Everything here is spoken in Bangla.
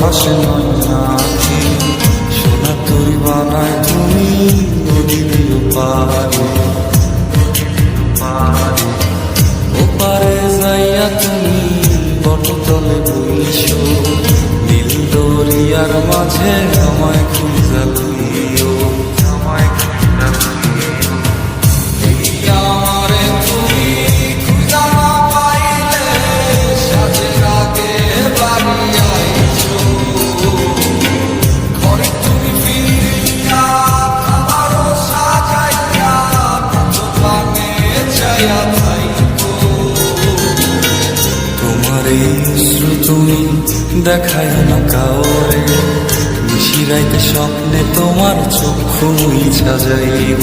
ভাসে নাকি সোনা তুই বানায় তুমি নদীর পারে ওপারে যাইয়া তুমি বটতলে বইছো নীল দরিয়ার মাঝে আমায় খুঁজা। থাইকো তোমার দেখাই না কাউরে। নিশিরাইতে স্বপ্নে তোমার চক্ষু ইচ্ছা যাইব।